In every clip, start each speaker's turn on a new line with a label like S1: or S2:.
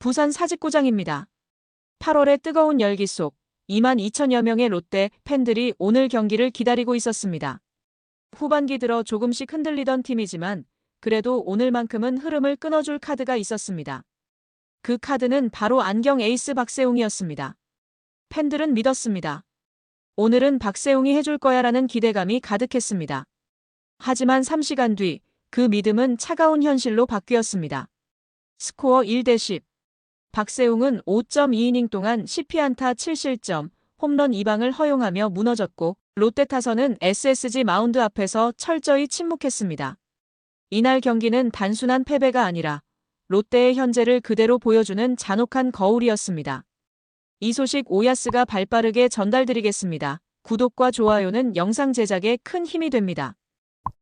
S1: 부산 사직구장입니다. 8월의 뜨거운 열기 속 2만 2천여 명의 롯데 팬들이 오늘 경기를 기다리고 있었습니다. 후반기 들어 조금씩 흔들리던 팀이지만 그래도 오늘만큼은 흐름을 끊어줄 카드가 있었습니다. 그 카드는 바로 안경 에이스 박세웅이었습니다. 팬들은 믿었습니다. 오늘은 박세웅이 해줄 거야라는 기대감이 가득했습니다. 하지만 3시간 뒤 그 믿음은 차가운 현실로 바뀌었습니다. 스코어 1대 10. 박세웅은 5.2이닝 동안 10피안타 7실점, 홈런 2방을 허용하며 무너졌고 롯데 타선은 SSG 마운드 앞에서 철저히 침묵했습니다. 이날 경기는 단순한 패배가 아니라 롯데의 현재를 그대로 보여주는 잔혹한 거울이었습니다. 이 소식 오야스가 발빠르게 전달드리겠습니다. 구독과 좋아요는 영상 제작에 큰 힘이 됩니다.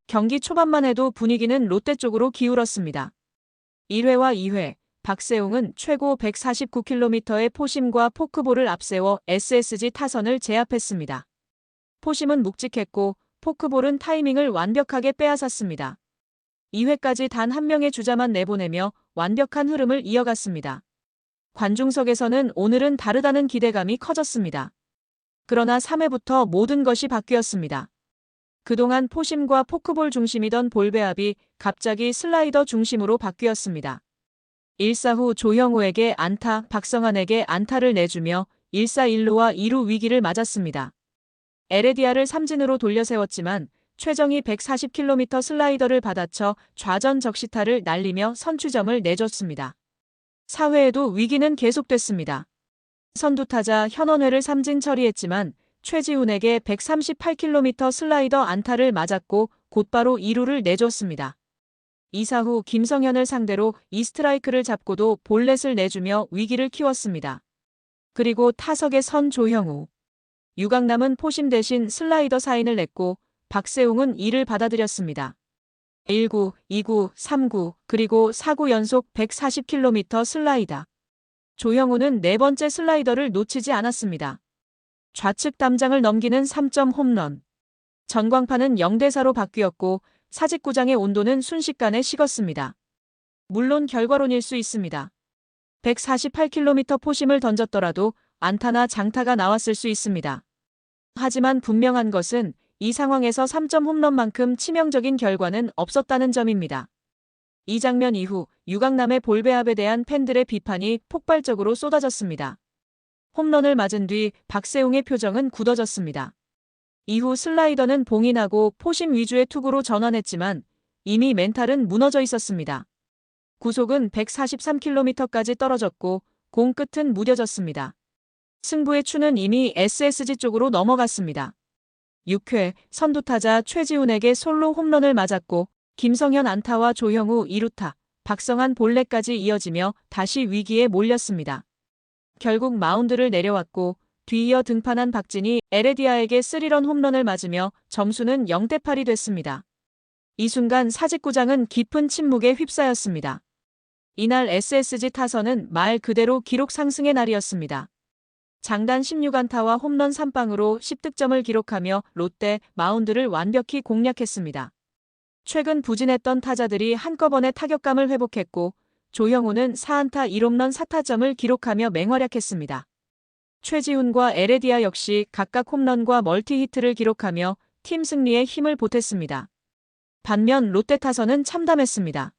S1: 경기 초반만 해도 분위기는 롯데 쪽으로 기울었습니다. 1회와 2회, 박세웅은 최고 149km의 포심과 포크볼을 앞세워 SSG 타선을 제압했습니다. 포심은 묵직했고 포크볼은 타이밍을 완벽하게 빼앗았습니다. 2회까지 단 한 명의 주자만 내보내며 완벽한 흐름을 이어갔습니다. 관중석에서는 오늘은 다르다는 기대감이 커졌습니다. 그러나 3회부터 모든 것이 바뀌었습니다. 그동안 포심과 포크볼 중심이던 볼배합이 갑자기 슬라이더 중심으로 바뀌었습니다. 1사 후 조형우에게 안타, 박성환에게 안타를 내주며 1사 1루와 2루 위기를 맞았습니다. 에레디아를 삼진으로 돌려세웠지만 최정이 140km 슬라이더를 받아쳐 좌전 적시타를 날리며 선취점을 내줬습니다. 4회에도 위기는 계속됐습니다. 선두타자 현원회를 삼진 처리했지만 최지훈에게 138km 슬라이더 안타를 맞았고 곧바로 2루를 내줬습니다. 이사 후 김성현을 상대로 이스트라이크를 잡고도 볼넷을 내주며 위기를 키웠습니다. 그리고 타석에 선 조형우. 유강남은 포심 대신 슬라이더 사인을 냈고 박세웅은 이를 받아들였습니다. 1구, 2구, 3구, 그리고 4구 연속 140km 슬라이더. 조형우는 네 번째 슬라이더를 놓치지 않았습니다. 좌측 담장을 넘기는 3점 홈런. 전광판은 0대4로 바뀌었고 사직구장의 온도는 순식간에 식었습니다. 물론 결과론일 수 있습니다. 148km 포심을 던졌더라도 안타나 장타가 나왔을 수 있습니다. 하지만 분명한 것은 이 상황에서 3점 홈런만큼 치명적인 결과는 없었다는 점입니다. 이 장면 이후 유강남의 볼배합에 대한 팬들의 비판이 폭발적으로 쏟아졌습니다. 홈런을 맞은 뒤 박세웅의 표정은 굳어졌습니다. 이후 슬라이더는 봉인하고 포심 위주의 투구로 전환했지만 이미 멘탈은 무너져 있었습니다. 구속은 143km까지 떨어졌고 공 끝은 무뎌졌습니다. 승부의 추는 이미 SSG 쪽으로 넘어갔습니다. 6회 선두타자 최지훈에게 솔로 홈런을 맞았고 김성현 안타와 조형우 2루타, 박성한 볼넷까지 이어지며 다시 위기에 몰렸습니다. 결국 마운드를 내려왔고 뒤이어 등판한 박진이 에레디아에게 스리런 홈런을 맞으며 점수는 0대 8이 됐습니다. 이 순간 사직구장은 깊은 침묵에 휩싸였습니다. 이날 SSG 타선은 말 그대로 기록 상승의 날이었습니다. 장단 16안타와 홈런 3방으로 10득점을 기록하며 롯데 마운드를 완벽히 공략했습니다. 최근 부진했던 타자들이 한꺼번에 타격감을 회복했고 조형우는 4안타 1홈런 4타점을 기록하며 맹활약했습니다. 최지훈과 에레디아 역시 각각 홈런과 멀티히트를 기록하며 팀 승리에 힘을 보탰습니다. 반면 롯데 타선은 참담했습니다.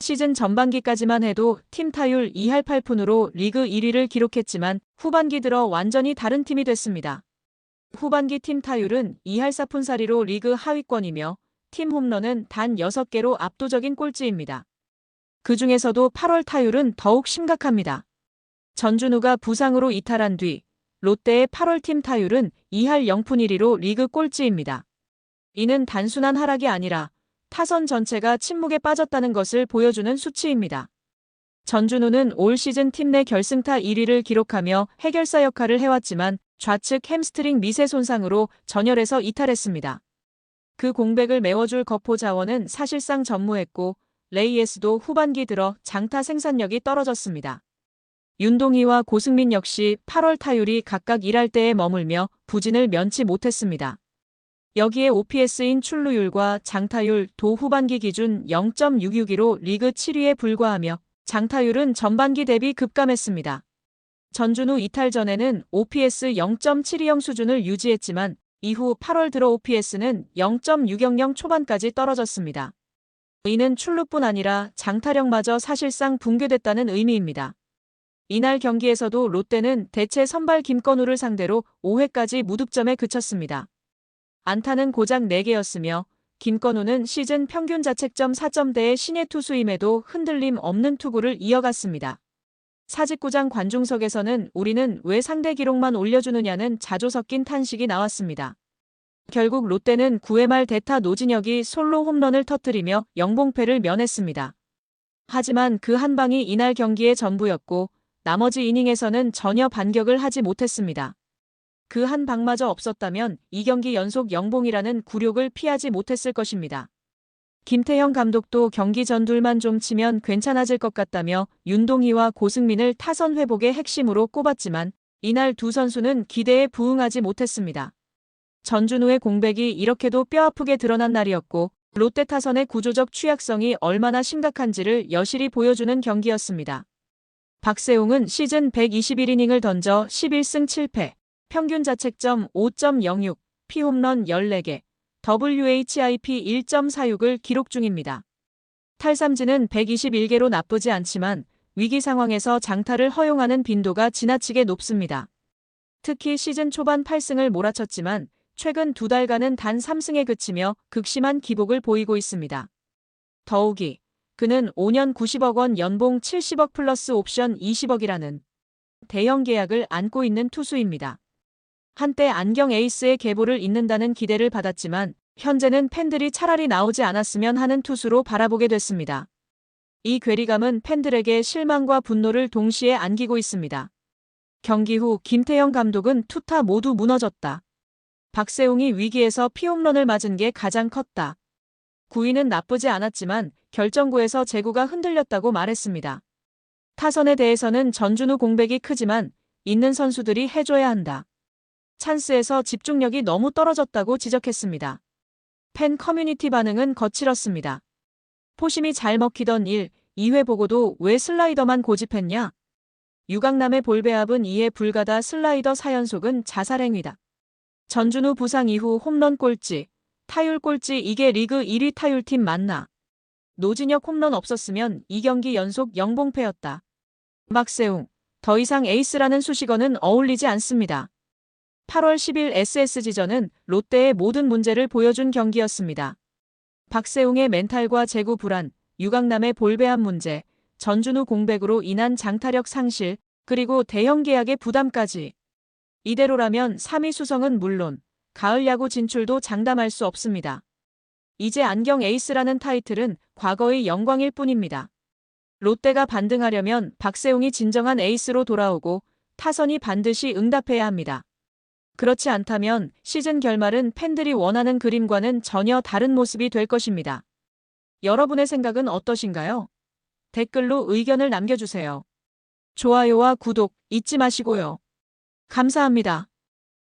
S1: 시즌 전반기까지만 해도 팀 타율 2할 8푼으로 리그 1위를 기록했지만 후반기 들어 완전히 다른 팀이 됐습니다. 후반기 팀 타율은 2할 4푼4리로 리그 하위권이며 팀 홈런은 단 6개로 압도적인 꼴찌입니다. 그 중에서도 8월 타율은 더욱 심각합니다. 전준우가 부상으로 이탈한 뒤 롯데의 8월 팀 타율은 2할 0푼 1리로 리그 꼴찌입니다. 이는 단순한 하락이 아니라 타선 전체가 침묵에 빠졌다는 것을 보여주는 수치입니다. 전준우는 올 시즌 팀 내 결승타 1위를 기록하며 해결사 역할을 해왔지만 좌측 햄스트링 미세 손상으로 전열에서 이탈했습니다. 그 공백을 메워줄 거포 자원은 사실상 전무했고 레이에스도 후반기 들어 장타 생산력이 떨어졌습니다. 윤동희와 고승민 역시 8월 타율이 각각 1할 때에 머물며 부진을 면치 못했습니다. 여기에 OPS인 출루율과 장타율 도 후반기 기준 0.662로 리그 7위에 불과하며 장타율은 전반기 대비 급감했습니다. 전준우 이탈 전에는 OPS 0.720 수준을 유지했지만 이후 8월 들어 OPS는 0.600 초반까지 떨어졌습니다. 이는 출루뿐 아니라 장타력마저 사실상 붕괴됐다는 의미입니다. 이날 경기에서도 롯데는 대체 선발 김건우를 상대로 5회까지 무득점에 그쳤습니다. 안타는 고작 4개였으며 김건우는 시즌 평균 자책점 4점대의 신예 투수임에도 흔들림 없는 투구를 이어갔습니다. 사직구장 관중석에서는 우리는 왜 상대 기록만 올려주느냐는 자조 섞인 탄식이 나왔습니다. 결국 롯데는 9회 말 대타 노진혁이 솔로 홈런을 터뜨리며 영봉패를 면했습니다. 하지만 그 한 방이 이날 경기의 전부였고 나머지 이닝에서는 전혀 반격을 하지 못했습니다. 그 한 방마저 없었다면 이 경기 연속 영봉이라는 굴욕을 피하지 못했을 것입니다. 김태형 감독도 경기 전 둘만 좀 치면 괜찮아질 것 같다며 윤동희와 고승민을 타선 회복의 핵심으로 꼽았지만 이날 두 선수는 기대에 부응하지 못했습니다. 전준우의 공백이 이렇게도 뼈아프게 드러난 날이었고 롯데 타선의 구조적 취약성이 얼마나 심각한지를 여실히 보여주는 경기였습니다. 박세웅은 시즌 121이닝을 던져 11승 7패, 평균 자책점 5.06, 피홈런 14개, WHIP 1.46을 기록 중입니다. 탈삼진은 121개로 나쁘지 않지만 위기 상황에서 장타를 허용하는 빈도가 지나치게 높습니다. 특히 시즌 초반 8승을 몰아쳤지만 최근 두 달간은 단 3승에 그치며 극심한 기복을 보이고 있습니다. 더욱이 그는 5년 90억 원 연봉 70억 플러스 옵션 20억이라는 대형 계약을 안고 있는 투수입니다. 한때 안경 에이스의 계보를 잇는다는 기대를 받았지만 현재는 팬들이 차라리 나오지 않았으면 하는 투수로 바라보게 됐습니다. 이 괴리감은 팬들에게 실망과 분노를 동시에 안기고 있습니다. 경기 후 김태형 감독은 투타 모두 무너졌다. 박세웅이 위기에서 피홈런을 맞은 게 가장 컸다. 구위는 나쁘지 않았지만 결정구에서 제구가 흔들렸다고 말했습니다. 타선에 대해서는 전준우 공백이 크지만 있는 선수들이 해줘야 한다. 찬스에서 집중력이 너무 떨어졌다고 지적했습니다. 팬 커뮤니티 반응은 거칠었습니다. 포심이 잘 먹히던 1, 2회 보고도 왜 슬라이더만 고집했냐? 유강남의 볼배합은 이해 불가다 슬라이더 4연속은 자살행위다. 전준우 부상 이후 홈런 꼴찌, 타율 꼴찌 이게 리그 1위 타율팀 맞나? 노진혁 홈런 없었으면 2경기 연속 영봉패였다. 막세웅, 더 이상 에이스라는 수식어는 어울리지 않습니다. 8월 10일 SSG전은 롯데의 모든 문제를 보여준 경기였습니다. 박세웅의 멘탈과 제구 불안, 유강남의 볼배합 문제, 전준우 공백으로 인한 장타력 상실, 그리고 대형 계약의 부담까지. 이대로라면 3위 수성은 물론 가을 야구 진출도 장담할 수 없습니다. 이제 안경 에이스라는 타이틀은 과거의 영광일 뿐입니다. 롯데가 반등하려면 박세웅이 진정한 에이스로 돌아오고 타선이 반드시 응답해야 합니다. 그렇지 않다면 시즌 결말은 팬들이 원하는 그림과는 전혀 다른 모습이 될 것입니다. 여러분의 생각은 어떠신가요? 댓글로 의견을 남겨주세요. 좋아요와 구독 잊지 마시고요. 감사합니다.